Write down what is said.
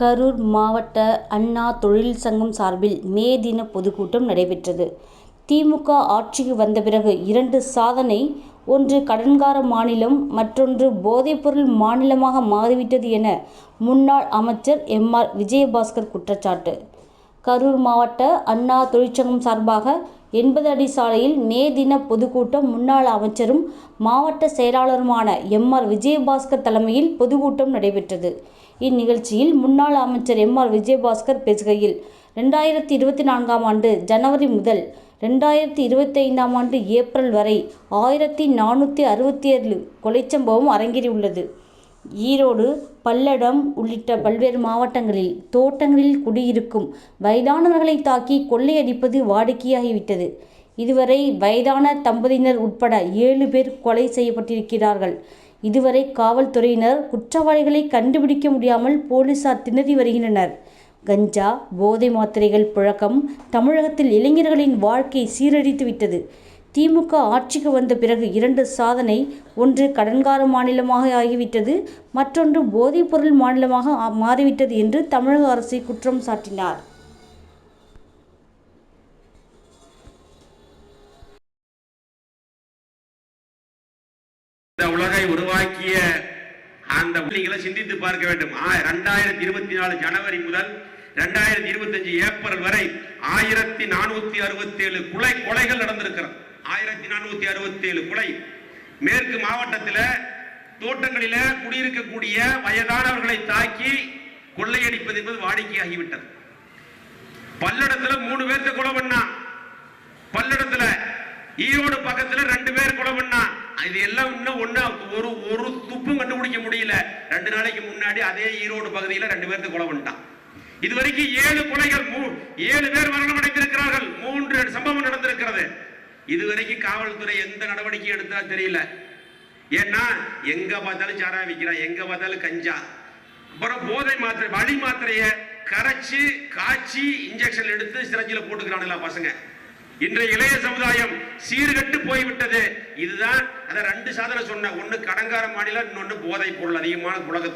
கரூர் மாவட்ட அண்ணா தொழில் சங்கம் சார்பில் மே தின பொதுக்கூட்டம் நடைபெற்றது. திமுக ஆட்சிக்கு வந்த பிறகு இரண்டு சாதனை ஒன்று கடன்கார மாநிலம் மற்றொன்று போதைப்பொருள் மாநிலமாக மாறிவிட்டது என முன்னாள் அமைச்சர் எம். ஆர். விஜயபாஸ்கர் குற்றச்சாட்டு. கரூர் மாவட்ட அண்ணா தொழிற்சங்கம் சார்பாக எண்பது அடி சாலையில் மே தின பொதுக்கூட்டம் முன்னாள் அமைச்சரும் மாவட்ட செயலாளருமான எம். ஆர். விஜயபாஸ்கர் தலைமையில் பொதுக்கூட்டம் நடைபெற்றது. இந்நிகழ்ச்சியில் முன்னாள் அமைச்சர் எம். ஆர். விஜயபாஸ்கர் பேசுகையில் ரெண்டாயிரத்தி இருபத்தி நான்காம் ஆண்டு ஜனவரி முதல் இரண்டாயிரத்து இருபத்தைந்தாம் ஆண்டு ஏப்ரல் வரை ஆயிரத்து நானூற்று அறுபத்தேழு கொலைச் சம்பவம் அரங்கேறியுள்ளது. ஈரோடு பல்லடம் உள்ளிட்ட பல்வேறு மாவட்டங்களில் தோட்டங்களில் குடியிருக்கும் வயதானவர்களை தாக்கி கொள்ளையடிப்பது வாடிக்கையாகிவிட்டது. இதுவரை வயதான தம்பதியினர் உட்பட ஏழு பேர் கொலை செய்யப்பட்டிருக்கிறார்கள். இதுவரை காவல்துறையினர் குற்றவாளிகளை கண்டுபிடிக்க முடியாமல் போலீசார் திணறி வருகின்றனர். கஞ்சா போதை மாத்திரைகள் புழக்கம் தமிழகத்தில் இளைஞர்களின் வாழ்க்கை சீரழித்துவிட்டது திமுக ஆட்சிக்கு வந்த பிறகு இரண்டு சாதனை. ஒன்று கடன்கார மாநிலமாக ஆகிவிட்டது மற்றொன்று போதைப்பொருள் மாநிலமாக மாறிவிட்டது என்று தமிழக அரசை குற்றம் சாட்டினார். இந்த உலகை உருவாக்கிய அந்த புள்ளிகளை சிந்தித்து பார்க்க வேண்டும். இரண்டாயிரத்தி இருபத்தி நாலு ஜனவரி முதல் இரண்டாயிரத்தி இருபத்தஞ்சு ஏப்ரல் வரை ஆயிரத்தி நானூத்தி அறுபத்தி ஏழு கொலை கொலைகள் நடந்திருக்கிறது. ஆயிரத்தி நானூத்தி அறுபத்தி ஏழு கொலை மேற்கு மாவட்டத்தில் தோட்டங்களில குடியிருக்கக்கூடிய வயதானவர்களை தாக்கி கொள்ளையடிப்பது என்பது வாடிக்கையாகிவிட்டது. பல்லடத்துல மூணு பேர்த்த கொலை பண்ணா. பல்லடத்துல ஈரோடு பக்கத்துல ரெண்டு பேர் கொலை பண்ணா. இது எல்லாம் இன்னும் ஒண்ணு ஒரு ஒரு துப்பும் கண்டுபிடிக்க முடியல. ரெண்டு நாளைக்கு முன்னாடி அதே ஈரோடு பகுதியில் ரெண்டு பேர்த்து கொலை பண்ணிட்டான். இதுவரைக்கும் ஏழு கொலைகள் ஏழு பேர் மரணம் அடைந்திருக்கிறார்கள். இதுவரைக்கும் காவல்துறை எந்த நடவடிக்கை எடுத்தா தெரியல. ஏன்னா எங்க பார்த்தாலும் சாரா விற்கிறான் எங்க பார்த்தாலும் கஞ்சா. அப்புறம் போதை மாத்திரை வழி மாத்திரைய கரைச்சு காய்ச்சி இன்ஜெக்ஷன் எடுத்து சிரஞ்சில போட்டுக்கிறானுங்களா பசங்க. இன்றைய இளைய சமுதாயம் சீர்கட்டு போய்விட்டது. இதுதான் அதை ரெண்டு சாதனை சொன்ன ஒன்னு கடங்கார மாநிலம் இன்னொன்னு போதை பொருள் அதிகமான உலகத்தில்.